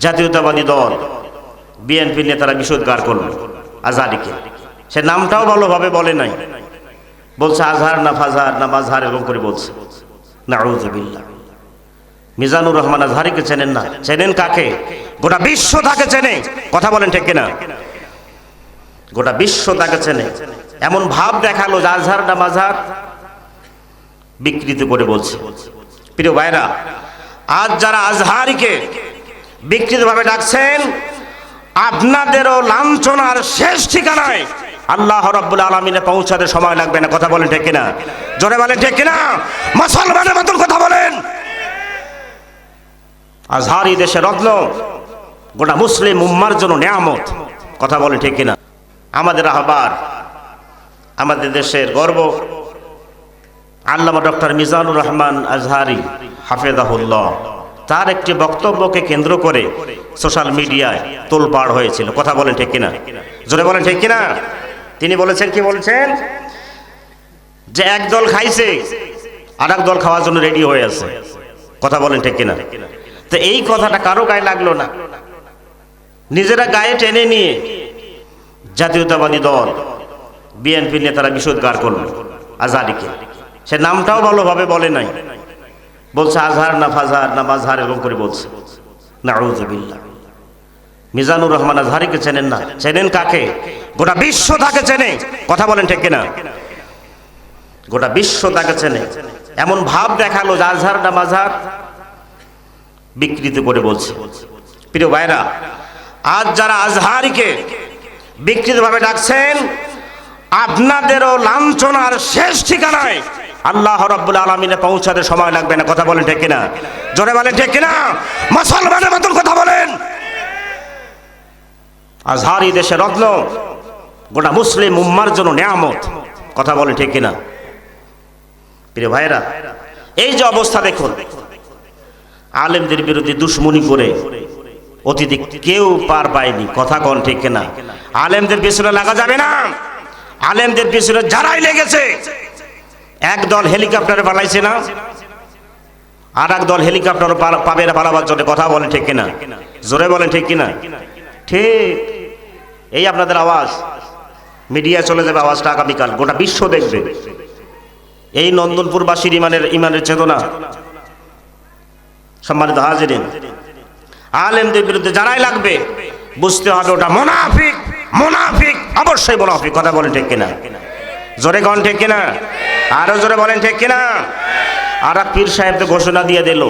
জাতীয়তাবাদী দল বিএনপি নেতারা বিষোদ্গার করল আজহারিকে সে নামটাও ভালোভাবে বলে নাই। বলছে, আজহার না ফাজহার, না মাজহার এরকম করে বলছে। না মিজানুর রহমান আজহারিকে চেনেন না। চেনেন কাকে? গোটা বিশ্ব তাকে চেনে। কথা বলেন ঠিক কিনা? গোটা বিশ্ব তাকে চেনে। এমন ভাব দেখাল যে আজহার না মাঝহার, বিকৃত করে বলছে। প্রিয় ভাইরা আজ যারা আজহারিকে বিকৃতভাবে ডাকছেন, আপনাদেরও লাঞ্ছনার শেষ ঠিকানায় আল্লাহ রব্বুল আলমিনে পৌঁছাতে সময় লাগবে না, কথা বলেন ঠিক কিনা? জোরে বলেন ঠিক কিনা? মুসলমানের মতন কথা বলেন। আজহারি দেশের রত্ন, গোটা মুসলিম উম্মার জন্য নেয়ামত, কথা বলেন ঠিক কিনা? আমাদের আহ্বার আমাদের দেশের গর্ব, আল্লামা ডক্টর মিজানুর রহমান আজহারি, হাফেজাহুল্লাহ। তার একটি বক্তব্যকে কেন্দ্র করে সোশ্যাল মিডিয়ায় তোলপাড় হয়েছিল। কথা বলেন ঠিক কিনা? জোরে বলেন ঠিক কিনা? তিনি বলেছেন, কি বলছেন? যে এক দল খাইছে আর এক দল খাওয়ার জন্য রেডি হয়ে আছে। কথা বলেন ঠিক কিনা? তো এই কথাটা কারও গায়ে লাগল না। নিজেরা গায়ে টেনে নিয়ে জাতীয়তাবাদী দল বিএনপি নেতারা বিষোদ্গার করল, আজাদিকে। সে নামটাও ভালোভাবে বলে নাই। বলছে আজহার না ফাজহার, না এরকম করে বলছে। না মিজানুর রহমান আজহারিকে চেনেন না। চেনেন কাকে? গোটা বিশ্ব তাকে চেনে। কথা বলেন ঠিক কিনা? গোটা বিশ্ব তাকে চেনে। এমন ভাব দেখাল যে আজহার না মাজহার বিকৃত করে বলছে। প্রিয় ভাইরা আজ যারা আজহারিকে বিকৃতভাবে ডাকছেন, আপনাদেরও লাঞ্ছনার শেষ ঠিকানায় আল্লাহ রব্বুল আলমিনে পৌঁছাতে সময় লাগবে না, কথা বলেন ঠিক কিনা? জোরে বলেন ঠিক কিনা? মুসলমানের মতন কথা বলেন। আজহারি দেশের রত্ন, গোটা মুসলিম উম্মার জন্য নেয়ামত, কথা বলেন ঠিক কিনা? প্রিয় ভাইরা এই যে অবস্থা দেখুন, আলেমদের বিরুদ্ধে দুশ্মনী করে অতীতে কেউ পার পায়নি, কথা কন ঠিক কিনা? আলেমদের পিছনে লাগা যাবে না। আলেমদের পিছনে যারাই লেগেছে এক দল হেলিকপ্টারে পালাইছে না? আর এক দল হেলিকপ্টার পাবে না, পালাবার জন্য কথা বলেন ঠিক কিনা? জোরে বলেন ঠিক কিনা? ঠিক। এই আপনাদের আওয়াজ। মিডিয়া চলে যাবে আওয়াজটা আগামীকাল। গোটা বিশ্ব দেখবে। এই নন্দনপুরবাসীর ইমানের ইমানের চেতনা। সম্মানিত হাজিরিন, আলেমদের বিরুদ্ধে যারাই লাগবে, বুঝতে হবে ওটা মোনাফিক মোনাফিক। অবশ্যই মোনাফিক, কথা বলেন ঠিক কিনা? জোরে কন ঠিক কিনা? আরও জোরে বলেন, ঠিক কিনা? আর পীর সাহেব তো ঘোষণা দিয়ে দিল,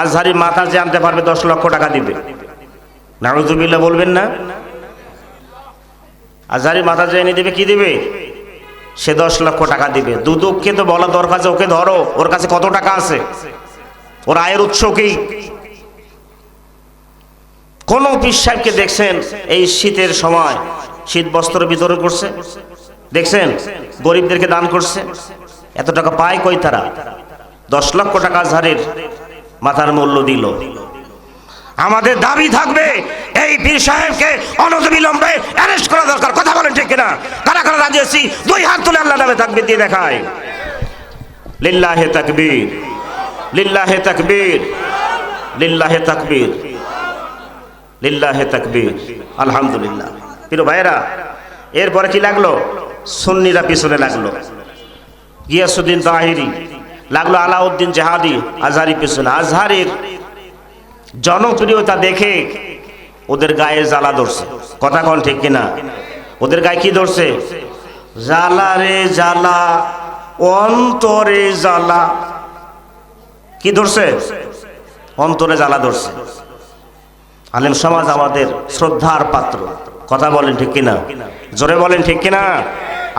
আজহারি মাথা যে আনতে পারবে দশ লক্ষ টাকা দিবে। নারুজুবিল্লা বলবেন না? আজহারি মাথা যে এনে দেবে, কি দিবে? সে দশ লক্ষ টাকা দিবে। দুদককে তো বলা দরকার ওকে ধরো, ওর কাছে কত টাকা আছে? ওর আয়ের উৎস কি? কোন পীর সাহেবকে দেখছেন এই শীতের সময়, শীত বস্ত্র বিতরণ করছে? দেখছেন? গরিবদেরকে দান করছে? এত টাকা পায় কই তারা? দশ লক্ষ টাকা ঝাড়ের মাথার মূল্য দিল। আমাদের দাবি থাকবে, এই পীর সাহেবকে অনবিলম্বে অ্যারেস্ট করা দরকার। কথা বলেন ঠিক কিনা? কারা কারা রাজি আছি? দুই হাত তুলে আল্লাহ নামে থাকবে দিয়ে দেখায় লিল্লাহে তাকবীর লিল্লাহে তাকবীর লিল্লাহে তাকবীর লিল্লাহে তাকবীর। আলহামদুলিল্লাহ। কিন্তু ভাইরা এরপরে কি লাগল? সুন্নিরা পিছনে লাগল। গিয়াসুদ্দিন তাহিরি, লাগল আলাউদ্দিন জাহাদি, আজহারি পিছনে। আজহারের জনপ্রিয়তা দেখে ওদের গায়ে জ্বালা ধরছে। কথা কন ঠিক কিনা? ওদের গায়ে কি ধরছে? জ্বালা রে জ্বালা, অন্তরে জ্বালা। কি ধরছে? অন্তরে জ্বালা ধরছে। আলেম সমাজ আমাদের শ্রদ্ধার পাত্র। কথা বলেন ঠিক কিনা? জোরে বলেন ঠিক কিনা?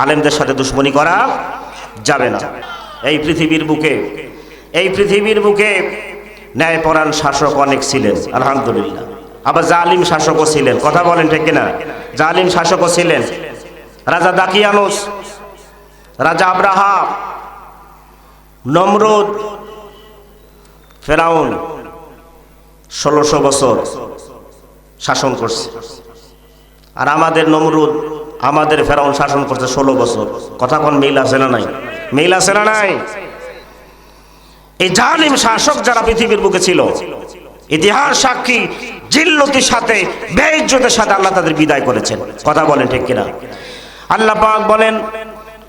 আলেমদের সাথে দুশ্মনী করা যাবে না। এই পৃথিবীর বুকে, এই পৃথিবীর বুকে ন্যায়পরাণ শাসক অনেক ছিলেন, আলহামদুলিল্লাহ। আবার জালিম শাসকও ছিলেন, কথা বলেন ঠিক কিনা? জালিম শাসকও ছিলেন। রাজা দাকিয়ানুস, রাজা আব্রাহা নমরুদ, ফেরাউন, ষোলোশো বছর শাসন করছে। আর আমাদের নমরুদ আমাদের ফেরাউন শাসন করছে ষোলো বছর কথা কোন মিল আছে না নাই মিল আছে না নাই এই জালিম শাসক যারা পৃথিবীর বুকে ছিল ইতিহাস সাক্ষী জিল্লতির সাথে বেইজ্জতের সাথে আল্লাহ তাদের বিদায় করেছেন কথা বলেন ঠিক কিনা আল্লাহ পাক বলেন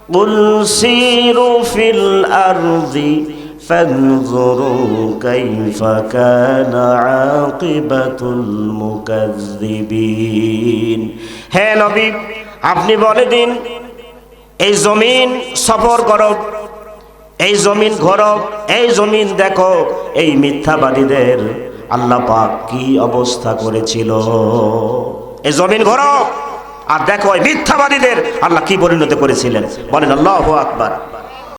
قل سيروا في الأرض فانظروا كيف كان عاقبة المكذبين হে নবী আপনি বলে দিন, এই জমিন সফর করো, এই জমিন ঘরো, এই জমিন দেখো, এই মিথ্যাবাদীদের আল্লাহ পাক কি অবস্থা করেছিল। এই জমিন ঘরো, আর দেখো এই মিথ্যাবাদীদের আল্লাহ কি পরিণত করেছিলেন। বলেন, আল্লাহ আকবার।